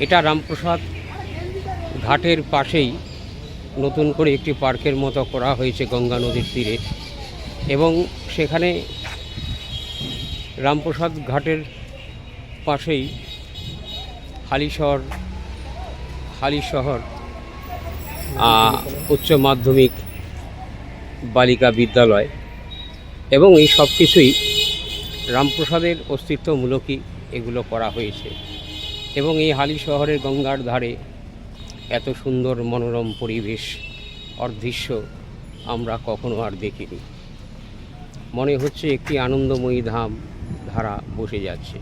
এটা রামপ্রসাদ ঘাটের পাশেই নতুন করে একটি পার্কের মতো করা হয়েছে গঙ্গা নদীর তীরে। এবং সেখানে রামপ্রসাদ ঘাটের পাশেই হালিশহর হালিশহর উচ্চ মাধ্যমিক বালিকা বিদ্যালয় এবং এই সব কিছুই রামপ্রসাদের অস্তিত্বমূলকই এগুলো করা হয়েছে। এবং এই হালি শহরের গঙ্গার ধারে এত সুন্দর মনোরম পরিবেশ, অদৃশ্য আমরা কখনো আর দেখিনি। মনে হচ্ছে একটি আনন্দময়ী ধাম, ধারা বসে যাচ্ছে।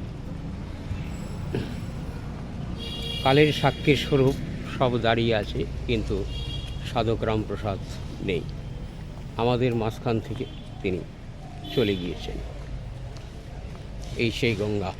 কালের সাক্ষীর স্বরূপ সব দাঁড়িয়ে আছে, কিন্তু সাধক রামপ্রসাদ নেই। আমাদের মাঝখান থেকে তিনি চলে গিয়েছেন। এই সেই গঙ্গা।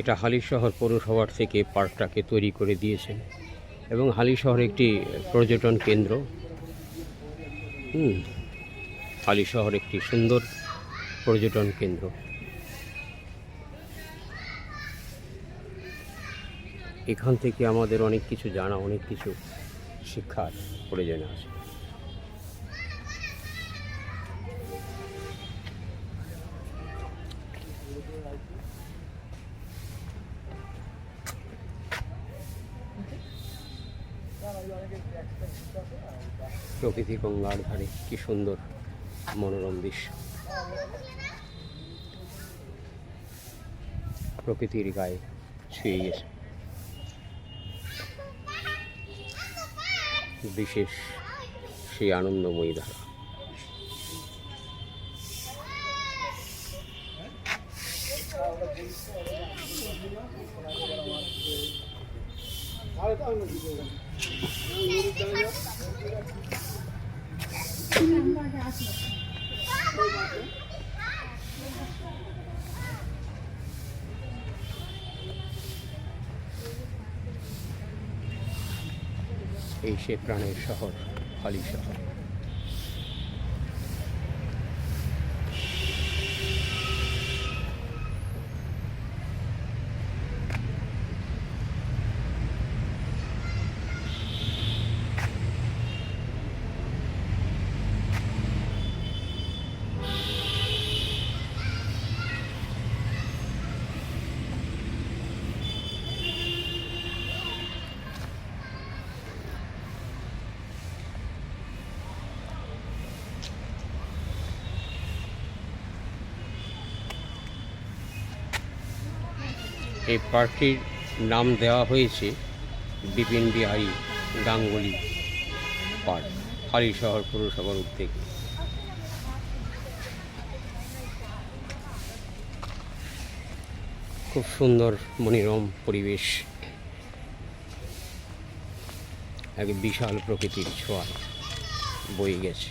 এটা হালিশহর পৌরসভার থেকে পার্কটাকে তৈরি করে দিয়েছেন এবং হালিশহর একটি পর্যটন কেন্দ্র। হুম হালিশহর একটি সুন্দর পর্যটন কেন্দ্র। এখান থেকে আমাদের অনেক কিছু জানা, অনেক কিছু শিক্ষার প্রয়োজন আছে। প্রকৃতি গঙ্গার ধারে। কি সুন্দর মনোরম দৃশ্য। প্রকৃতির গায়ে ছুঁয়ে গেছে। বিশেষ সেই আনন্দময়ী ধারা। এই সে প্রাণের শহর হালি শহর। এই পার্কটির নাম দেওয়া হয়েছে বিপিন বিহারী গাঙ্গুলি পার্ক হালিশহর পৌরসভার উদ্যোগে। খুব সুন্দর মনোরম পরিবেশ। এক বিশাল প্রকৃতির ছোঁয়া বয়ে গেছে।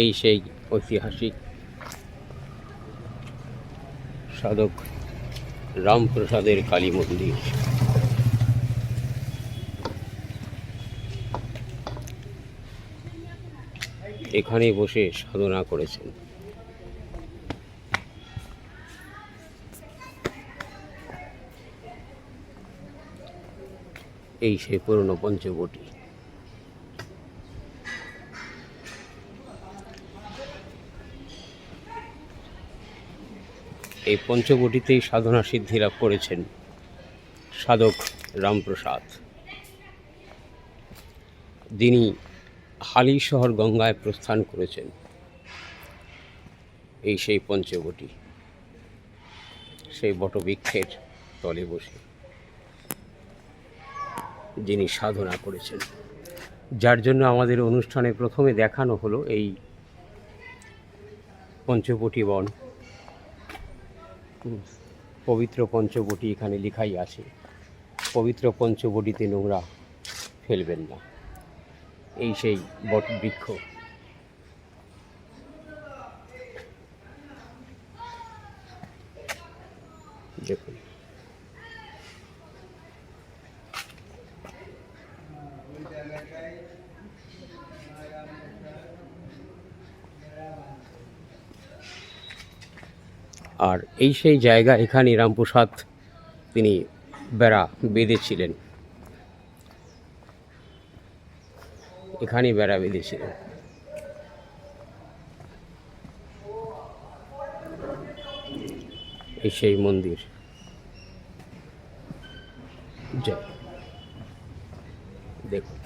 এই সেই ঐতিহাসিক সাধক রামপ্রসাদের কালী মন্দির। এখানে বসে সাধনা করেছেন। এই সেই পুরনো পঞ্চবটি। এই পঞ্চবটিতেই সাধনা সিদ্ধি লাভ করেছেন সাধক রামপ্রসাদ। যিনি হালি শহর গঙ্গায় প্রস্থান করেছেন এই সেই পঞ্চবটি। সেই বটবৃক্ষের তলে বসে যিনি সাধনা করেছেন। যার জন্য আমাদের অনুষ্ঠানে প্রথমে দেখানো হলো এই পঞ্চবটি বন। পবিত্র পঞ্চবটি এখানে লেখাই আছে। পবিত্র পঞ্চবটিতে নোংরা ফেলবেন না। এই সেই বট বৃক্ষ দেখুন আর এই সেই জায়গা এখানে রামপ্রসাদ তিনি বেড়া বেঁধেছিলেন। এখানেই বেড়া বেঁধেছিলেন। এই সেই মন্দির। দেখুন।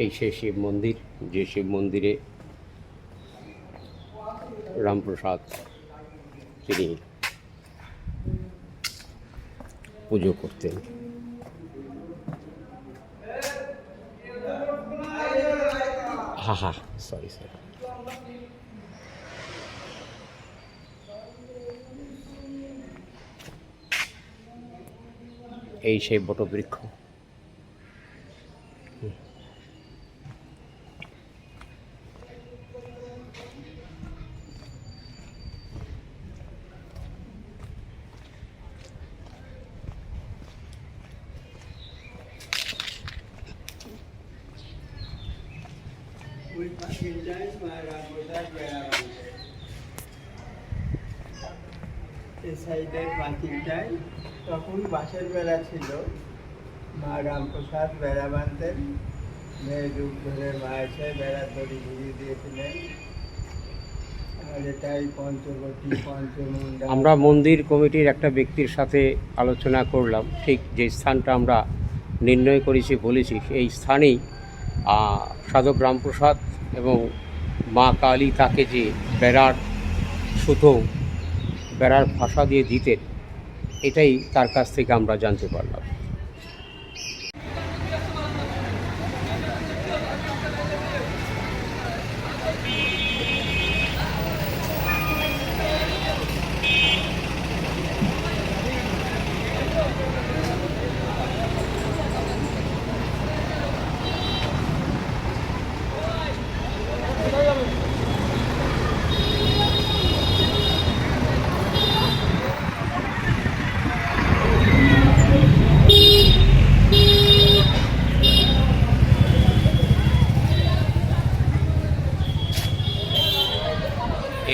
এই সেই শিব মন্দির, যে শিব মন্দিরে রামপ্রসাদ তিনি পুজো করতেন। হা হা সরি সরি এই সেই বটবৃক্ষ। তখন বাঁশের বেড়া ছিল, মা রামপ্রসাদ বেড়া বাঁধতেন। মেয়ে যুগ ধরে মা এসে বেড়া দিয়েছিলেন। আমরা মন্দির কমিটির একটা ব্যক্তির সাথে আলোচনা করলাম। ঠিক যে স্থানটা আমরা নির্ণয় করেছি, বলেছি এই স্থানেই সাধক রামপ্রসাদ এবং মা কালী তাকে যে বেড়ার সুতো, বেড়ার ভাষা দিয়ে দিতেন, এটাই তার কাছ থেকে আমরা জানতে পারলাম।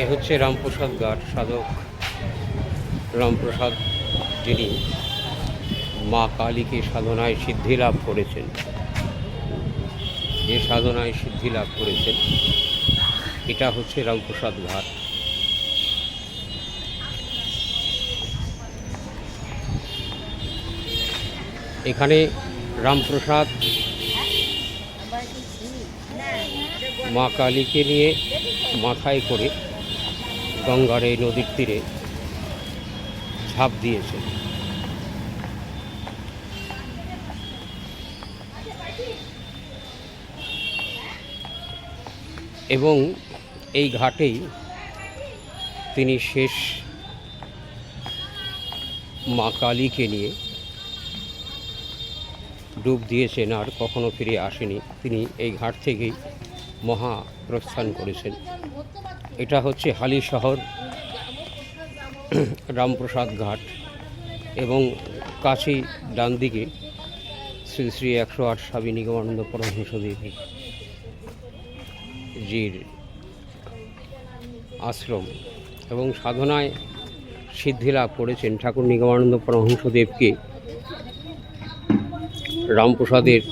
এ হচ্ছে রামপ্রসাদ ঘাট সাধক রামপ্রসাদ, যিনি মা কালীকে সাধনায় সিদ্ধি লাভ করেছেন। যে সাধনায় সিদ্ধি লাভ করেছেন, এটা হচ্ছে রামপ্রসাদ ঘাট। এখানে রামপ্রসাদ মা কালীকে নিয়ে মাথায় করে গঙ্গার এই নদীর তীরে ঝাঁপ দিয়েছে। এবং এই ঘাটেই তিনি শেষ মা কালীকে নিয়ে ডুব দিয়েছেন আর কখনো ফিরে আসেনি। তিনি এই ঘাট থেকেই মহা প্রস্থান করেছেন। এটা হচ্ছে হালি শহর, রামপ্রসাদ ঘাট এবং কাছেই ডান দিকে শ্রী শ্রী একশো আট স্বামী নিগমানন্দ পরমহংস দেবী জির আশ্রম এবং সাধনায় সিদ্ধি লাভ করেছেন ঠাকুর নিগমানন্দ পরমহংসদেবকে রামপ্রসাদের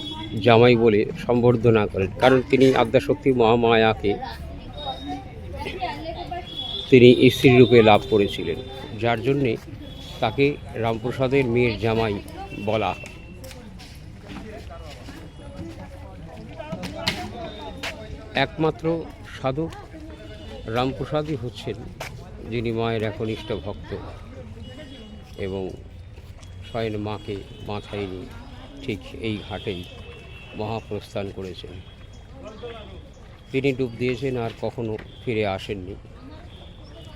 জামাই বলে সম্বর্ধনা করেন। কারণ তিনি আদ্যাশক্তি মহামায়াকে তিনি স্ত্রী রূপে লাভ করেছিলেন, যার জন্যে তাকে রামপ্রসাদের মেয়ের জামাই বলা একমাত্র সাধক রামপ্রসাদই হচ্ছেন, যিনি মায়ের একনিষ্ঠ ভক্ত এবং স্বয়ং মাকে মাথায় নিয়ে ঠিক এই ঘাটেই মহাপ্রস্থান করেছেন। তিনি ডুব দিয়েছেন আর কখনো ফিরে আসেননি।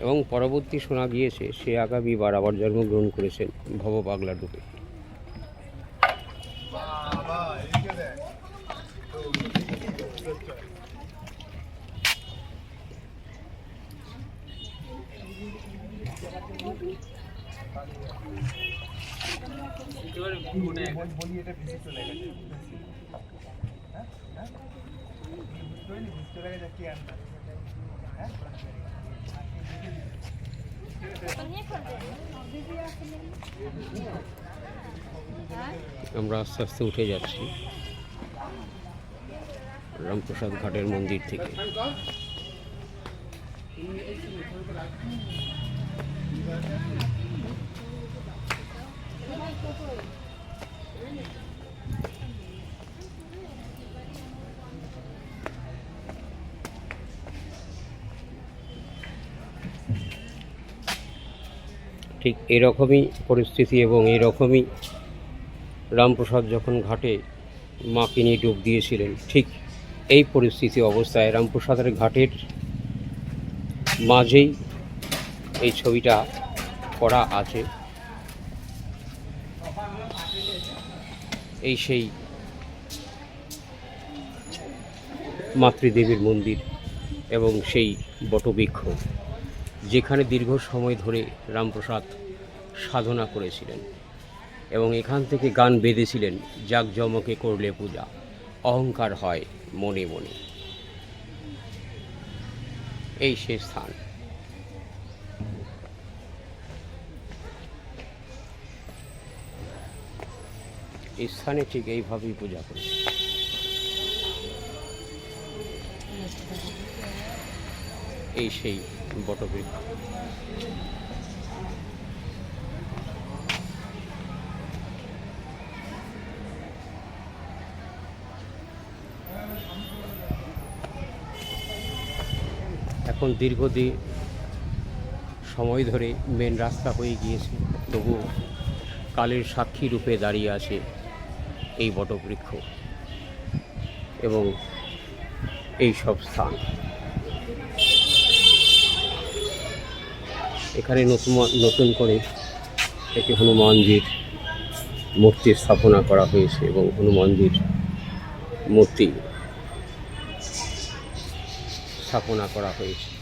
এবং পরবর্তী শোনা গিয়েছে সে আগামীবার আবার জন্মগ্রহণ করেছেন ভব পাগলা ডুবে আমরা আস্তে আস্তে উঠে যাচ্ছি রামপ্রসাদ ঘাটের মন্দির থেকে। ঠিক এরকমই পরিস্থিতি এবং এরকমই রামপ্রসাদ যখন ঘাটে মাকে নিয়ে ডুব দিয়েছিলেন, ঠিক এই পরিস্থিতি অবস্থায় রামপ্রসাদের ঘাটের মাঝেই এই ছবিটা করা আছে। এই সেই মাতৃদেবীর মন্দির এবং সেই বটবৃক্ষ। যেখানে দীর্ঘ সময় ধরে রামপ্রসাদ সাধনা করেছিলেন এবং এখান থেকে গান বেঁধেছিলেন, জাকজমকে করলে পূজা, অহংকার হয় মনে মনে। এই সে স্থান। এই স্থানে ঠিক এইভাবেই পূজা করে। এই সেই বটবৃক্ষ এখন দীর্ঘদিন সময় ধরে মেন রাস্তা হয়ে গিয়েছে, তবু কালের সাক্ষী রূপে দাঁড়িয়ে আছে এই বটবৃক্ষ এবং এই সব স্থান। এখানে নতুন নতুন করে একটি হনুমানজির মূর্তি স্থাপনা করা হয়েছে এবং হনুমানজির মূর্তি স্থাপনা করা হয়েছে।